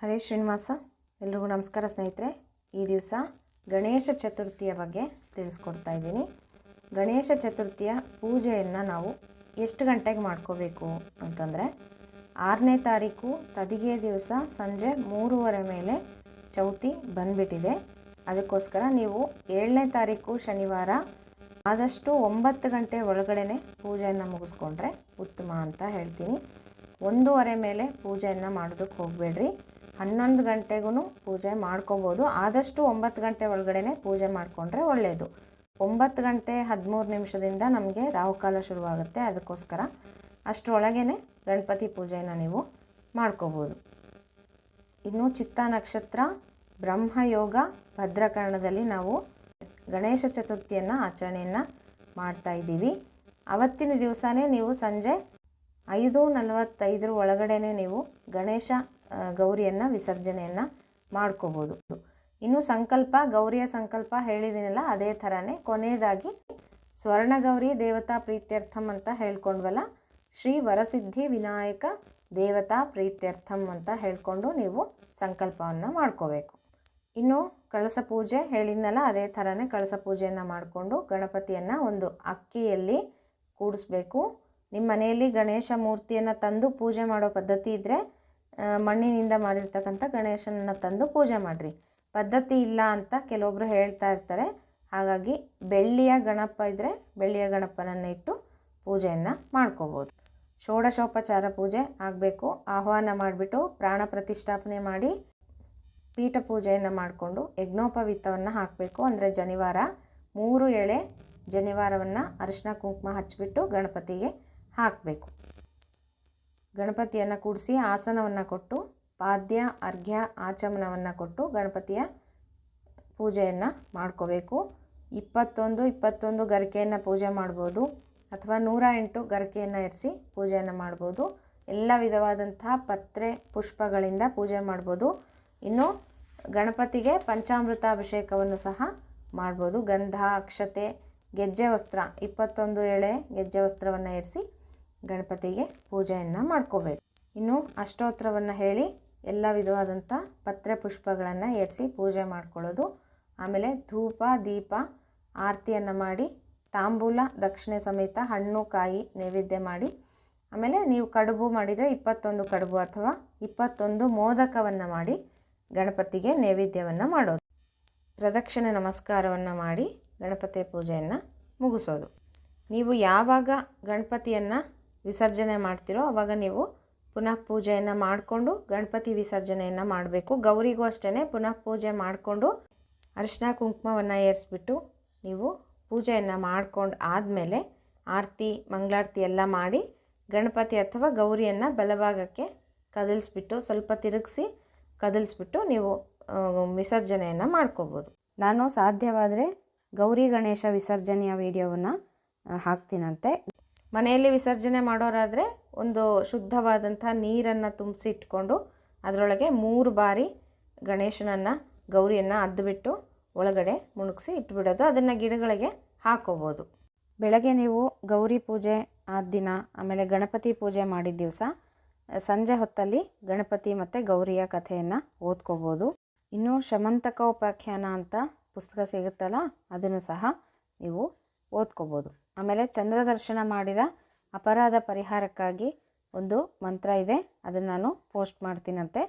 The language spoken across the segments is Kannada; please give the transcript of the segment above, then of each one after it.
ಹರೇ ಶ್ರೀನಿವಾಸ, ಎಲ್ರಿಗೂ ನಮಸ್ಕಾರ ಸ್ನೇಹಿತರೆ. ಈ ದಿವಸ ಗಣೇಶ ಚತುರ್ಥಿಯ ಬಗ್ಗೆ ತಿಳಿಸ್ಕೊಡ್ತಾ ಇದ್ದೀನಿ. ಗಣೇಶ ಚತುರ್ಥಿಯ ಪೂಜೆಯನ್ನು ನಾವು ಎಷ್ಟು ಗಂಟೆಗೆ ಮಾಡ್ಕೋಬೇಕು ಅಂತಂದರೆ, ಆರನೇ ತಾರೀಕು ತದಿಗೆ ದಿವಸ ಸಂಜೆ ಮೂರುವರೆ ಮೇಲೆ ಚೌತಿ ಬಂದ್ಬಿಟ್ಟಿದೆ. ಅದಕ್ಕೋಸ್ಕರ ನೀವು ಏಳನೇ ತಾರೀಕು ಶನಿವಾರ ಆದಷ್ಟು ಒಂಬತ್ತು ಗಂಟೆ ಒಳಗಡೆ ಪೂಜೆಯನ್ನು ಮುಗಿಸ್ಕೊಂಡ್ರೆ ಉತ್ತಮ ಅಂತ ಹೇಳ್ತೀನಿ. ಒಂದೂವರೆ ಮೇಲೆ ಪೂಜೆಯನ್ನು ಮಾಡೋದಕ್ಕೆ ಹೋಗಬೇಡ್ರಿ. ಹನ್ನೊಂದು ಗಂಟೆಗೂ ಪೂಜೆ ಮಾಡ್ಕೋಬೋದು. ಆದಷ್ಟು ಒಂಬತ್ತು ಗಂಟೆ ಒಳಗಡೆ ಪೂಜೆ ಮಾಡಿಕೊಂಡ್ರೆ ಒಳ್ಳೆಯದು ಒಂಬತ್ತು ಗಂಟೆ ಹದಿಮೂರು ನಿಮಿಷದಿಂದ ನಮಗೆ ರಾಹುಕಾಲ ಶುರುವಾಗುತ್ತೆ. ಅದಕ್ಕೋಸ್ಕರ ಅಷ್ಟರೊಳಗೇ ಗಣಪತಿ ಪೂಜೆಯನ್ನು ನೀವು ಮಾಡ್ಕೋಬೋದು. ಇನ್ನು ಚಿತ್ತ ನಕ್ಷತ್ರ, ಬ್ರಹ್ಮಯೋಗ, ಭದ್ರಕರಣದಲ್ಲಿ ನಾವು ಗಣೇಶ ಚತುರ್ಥಿಯನ್ನು ಆಚರಣೆಯನ್ನು ಮಾಡ್ತಾ ಇದ್ದೀವಿ. ಅವತ್ತಿನ ದಿವಸನೇ ನೀವು ಸಂಜೆ ಐದು ನಲವತ್ತೈದರ ಒಳಗಡೆ ನೀವು ಗಣೇಶ ಗೌರಿಯನ್ನು ವಿಸರ್ಜನೆಯನ್ನು ಮಾಡ್ಕೋಬೋದು. ಇನ್ನು ಸಂಕಲ್ಪ, ಗೌರಿಯ ಸಂಕಲ್ಪ ಹೇಳಿದ್ದೀನಲ್ಲ ಅದೇ ಥರನೇ ಕೊನೆಯದಾಗಿ ಸ್ವರ್ಣಗೌರಿ ದೇವತಾ ಪ್ರೀತ್ಯರ್ಥಂ ಅಂತ ಹೇಳ್ಕೊಂಡ್ವಲ್ಲ, ಶ್ರೀ ವರಸಿದ್ಧಿ ವಿನಾಯಕ ದೇವತಾ ಪ್ರೀತ್ಯರ್ಥಂ ಅಂತ ಹೇಳ್ಕೊಂಡು ನೀವು ಸಂಕಲ್ಪವನ್ನು ಮಾಡ್ಕೋಬೇಕು. ಇನ್ನು ಕಳಸ ಪೂಜೆ ಹೇಳಿದ್ನಲ್ಲ, ಅದೇ ಥರನೇ ಕಳಸ ಪೂಜೆಯನ್ನು ಮಾಡಿಕೊಂಡು ಗಣಪತಿಯನ್ನು ಒಂದು ಅಕ್ಕಿಯಲ್ಲಿ ಕೂಡಿಸ್ಬೇಕು. ನಿಮ್ಮ ಮನೆಯಲ್ಲಿ ಗಣೇಶ ಮೂರ್ತಿಯನ್ನು ತಂದು ಪೂಜೆ ಮಾಡೋ ಪದ್ಧತಿ ಇದ್ದರೆ ಮಣ್ಣಿನಿಂದ ಮಾಡಿರ್ತಕ್ಕಂಥ ಗಣೇಶನನ್ನು ತಂದು ಪೂಜೆ ಮಾಡಿರಿ. ಪದ್ಧತಿ ಇಲ್ಲ ಅಂತ ಕೆಲವೊಬ್ಬರು ಹೇಳ್ತಾ ಇರ್ತಾರೆ. ಹಾಗಾಗಿ ಬೆಳ್ಳಿಯ ಗಣಪ ಇದ್ದರೆ ಬೆಳ್ಳಿಯ ಗಣಪನನ್ನು ಇಟ್ಟು ಪೂಜೆಯನ್ನು ಮಾಡ್ಕೋಬೋದು. ಷೋಡಶೋಪಚಾರ ಪೂಜೆ ಆಗಬೇಕು. ಆಹ್ವಾನ ಮಾಡಿಬಿಟ್ಟು ಪ್ರಾಣ ಪ್ರತಿಷ್ಠಾಪನೆ ಮಾಡಿ ಪೀಠ ಪೂಜೆಯನ್ನು ಮಾಡಿಕೊಂಡು ಯಜ್ಞೋಪವಿತ್ತವನ್ನು ಹಾಕಬೇಕು. ಅಂದರೆ ಜನಿವಾರ ಮೂರು ಎಳೆ ಜನಿವಾರವನ್ನು ಅರಿಶಿನ ಕುಂಕುಮ ಹಚ್ಚಿಬಿಟ್ಟು ಗಣಪತಿಗೆ ಹಾಕಬೇಕು. ಗಣಪತಿಯನ್ನು ಕೂಡಿಸಿ ಆಸನವನ್ನು ಕೊಟ್ಟು, ಪಾದ್ಯ, ಅರ್ಘ್ಯ, ಆಚಮನವನ್ನು ಕೊಟ್ಟು ಗಣಪತಿಯ ಪೂಜೆಯನ್ನು ಮಾಡ್ಕೋಬೇಕು. ಇಪ್ಪತ್ತೊಂದು ಇಪ್ಪತ್ತೊಂದು ಗರಿಕೆಯನ್ನು ಪೂಜೆ ಮಾಡ್ಬೋದು ಅಥವಾ ನೂರ ಎಂಟು ಗರಿಕೆಯನ್ನು ಇರಿಸಿ ಪೂಜೆಯನ್ನು ಮಾಡ್ಬೋದು. ಎಲ್ಲ ವಿಧವಾದಂತಹ ಪತ್ರೆ, ಪುಷ್ಪಗಳಿಂದ ಪೂಜೆ ಮಾಡ್ಬೋದು. ಇನ್ನು ಗಣಪತಿಗೆ ಪಂಚಾಮೃತ ಅಭಿಷೇಕವನ್ನು ಸಹ ಮಾಡ್ಬೋದು. ಗಂಧ, ಅಕ್ಷತೆ, ಗೆಜ್ಜೆ ವಸ್ತ್ರ, ಇಪ್ಪತ್ತೊಂದು ಎಳೆ ಗೆಜ್ಜೆ ವಸ್ತ್ರವನ್ನು ಇರಿಸಿ ಗಣಪತಿಗೆ ಪೂಜೆಯನ್ನು ಮಾಡ್ಕೋಬೇಕು. ಇನ್ನು ಅಷ್ಟೋತ್ರವನ್ನು ಹೇಳಿ ಎಲ್ಲ ವಿಧವಾದಂಥ ಪತ್ರೆ ಪುಷ್ಪಗಳನ್ನು ಏರಿಸಿ ಪೂಜೆ ಮಾಡ್ಕೊಳ್ಳೋದು. ಆಮೇಲೆ ಧೂಪ, ದೀಪ, ಆರತಿಯನ್ನು ಮಾಡಿ ತಾಂಬೂಲ, ದಕ್ಷಿಣೆ ಸಮೇತ ಹಣ್ಣು, ಕಾಯಿ ನೈವೇದ್ಯ ಮಾಡಿ, ಆಮೇಲೆ ನೀವು ಕಡುಬು ಮಾಡಿದರೆ ಇಪ್ಪತ್ತೊಂದು ಕಡುಬು ಅಥವಾ ಇಪ್ಪತ್ತೊಂದು ಮೋದಕವನ್ನು ಮಾಡಿ ಗಣಪತಿಗೆ ನೈವೇದ್ಯವನ್ನು ಮಾಡೋದು. ಪ್ರದಕ್ಷಿಣೆ ನಮಸ್ಕಾರವನ್ನು ಮಾಡಿ ಗಣಪತಿ ಪೂಜೆಯನ್ನು ಮುಗಿಸೋದು. ನೀವು ಯಾವಾಗ ಗಣಪತಿಯನ್ನು ವಿಸರ್ಜನೆ ಮಾಡ್ತೀರೋ, ಅವಾಗ ನೀವು ಪುನಃ ಪೂಜೆಯನ್ನು ಮಾಡಿಕೊಂಡು ಗಣಪತಿ ವಿಸರ್ಜನೆಯನ್ನು ಮಾಡಬೇಕು. ಗೌರಿಗೂ ಅಷ್ಟೇ ಪುನಃ ಪೂಜೆ ಮಾಡಿಕೊಂಡು ಅರಿಶಿನ ಕುಂಕುಮವನ್ನು ಏರಿಸ್ಬಿಟ್ಟು ನೀವು ಪೂಜೆಯನ್ನು ಮಾಡ್ಕೊಂಡು ಆದಮೇಲೆ ಆರತಿ, ಮಂಗಳಾರತಿ ಎಲ್ಲ ಮಾಡಿ ಗಣಪತಿ ಅಥವಾ ಗೌರಿಯನ್ನು ಬಲಭಾಗಕ್ಕೆ ಕದಲಿಸ್ಬಿಟ್ಟು ಸ್ವಲ್ಪ ತಿರುಗಿಸಿ ಕದಲಿಸ್ಬಿಟ್ಟು ನೀವು ವಿಸರ್ಜನೆಯನ್ನು ಮಾಡ್ಕೋಬೋದು. ನಾನು ಸಾಧ್ಯವಾದರೆ ಗೌರಿ ಗಣೇಶ ವಿಸರ್ಜನೆಯ ವಿಡಿಯೋವನ್ನು ಹಾಕ್ತೀನಂತೆ. ಮನೆಯಲ್ಲಿ ವಿಸರ್ಜನೆ ಮಾಡೋರಾದರೆ ಒಂದು ಶುದ್ಧವಾದಂಥ ನೀರನ್ನು ತುಂಬಿಸಿ ಇಟ್ಕೊಂಡು ಅದರೊಳಗೆ ಮೂರು ಬಾರಿ ಗಣೇಶನನ್ನು, ಗೌರಿಯನ್ನು ಅದ್ದುಬಿಟ್ಟು ಒಳಗಡೆ ಮುಣುಗಿಸಿ ಇಟ್ಬಿಡೋದು. ಅದನ್ನು ಗಿಡಗಳಿಗೆ ಹಾಕೋಬೋದು. ಬೆಳಗ್ಗೆ ನೀವು ಗೌರಿ ಪೂಜೆ ಆದ ದಿನ, ಆಮೇಲೆ ಗಣಪತಿ ಪೂಜೆ ಮಾಡಿದ ದಿವಸ, ಸಂಜೆ ಹೊತ್ತಲ್ಲಿ ಗಣಪತಿ ಮತ್ತು ಗೌರಿಯ ಕಥೆಯನ್ನು ಓದ್ಕೋಬೋದು. ಇನ್ನು ಶಮಂತಕ ಉಪಾಖ್ಯಾನ ಅಂತ ಪುಸ್ತಕ ಸಿಗುತ್ತಲ್ಲ, ಅದನ್ನು ಸಹ ನೀವು ಓದ್ಕೋಬೋದು. ಆಮೇಲೆ ಚಂದ್ರ ದರ್ಶನ ಮಾಡಿದ ಅಪರಾಧ ಪರಿಹಾರಕ್ಕಾಗಿ ಒಂದು ಮಂತ್ರ ಇದೆ, ಅದನ್ನು ನಾನು ಪೋಸ್ಟ್ ಮಾಡ್ತೀನಂತೆ.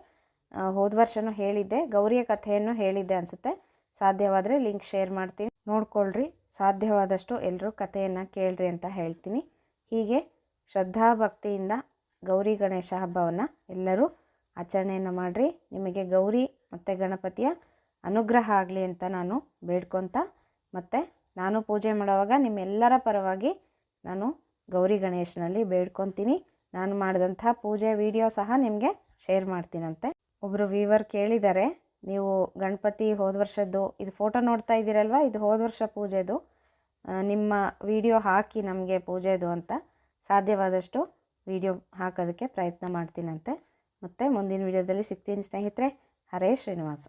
ಹೋದ ವರ್ಷನೂ ಹೇಳಿದ್ದೆ, ಗೌರಿಯ ಕಥೆಯನ್ನು ಹೇಳಿದ್ದೆ ಅನಿಸುತ್ತೆ. ಸಾಧ್ಯವಾದರೆ ಲಿಂಕ್ ಶೇರ್ ಮಾಡ್ತೀನಿ. ನೋಡ್ಕೊಳ್ರಿ, ಸಾಧ್ಯವಾದಷ್ಟು ಎಲ್ಲರೂ ಕಥೆಯನ್ನು ಕೇಳ್ರಿ ಅಂತ ಹೇಳ್ತೀನಿ. ಹೀಗೆ ಶ್ರದ್ಧಾ ಭಕ್ತಿಯಿಂದ ಗೌರಿ ಗಣೇಶ ಹಬ್ಬವನ್ನು ಎಲ್ಲರೂ ಆಚರಣೆಯನ್ನು ಮಾಡಿರಿ. ನಿಮಗೆ ಗೌರಿ ಮತ್ತು ಗಣಪತಿಯ ಅನುಗ್ರಹ ಆಗಲಿ ಅಂತ ನಾನು ಬೇಡ್ಕೊತ ಮತ್ತು ನಾನು ಪೂಜೆ ಮಾಡುವಾಗ ನಿಮ್ಮೆಲ್ಲರ ಪರವಾಗಿ ನಾನು ಗೌರಿ ಗಣೇಶನಲ್ಲಿ ಬೇಡ್ಕೊತೀನಿ. ನಾನು ಮಾಡಿದಂಥ ಪೂಜೆ ವಿಡಿಯೋ ಸಹ ನಿಮಗೆ ಶೇರ್ ಮಾಡ್ತೀನಂತೆ. ಒಬ್ಬರು ವೀವರ್ ಕೇಳಿದ್ದಾರೆ ನೀವು ಗಣಪತಿ ಹೋದ ವರ್ಷದ್ದು, ಇದು ಫೋಟೋ ನೋಡ್ತಾ ಇದ್ದೀರಲ್ವ? ಇದು ಹೋದ ವರ್ಷ ಪೂಜೆದು. ನಿಮ್ಮ ವಿಡಿಯೋ ಹಾಕಿ ನಮಗೆ ಪೂಜೆದು ಅಂತ ಸಾಧ್ಯವಾದಷ್ಟು ವಿಡಿಯೋ ಹಾಕೋದಕ್ಕೆ ಪ್ರಯತ್ನ ಮಾಡ್ತೀನಂತೆ. ಮತ್ತು ಮುಂದಿನ ವಿಡಿಯೋದಲ್ಲಿ ಸಿಗ್ತೀನಿ ಸ್ನೇಹಿತರೆ. ಹರೇ ಶ್ರೀನಿವಾಸ.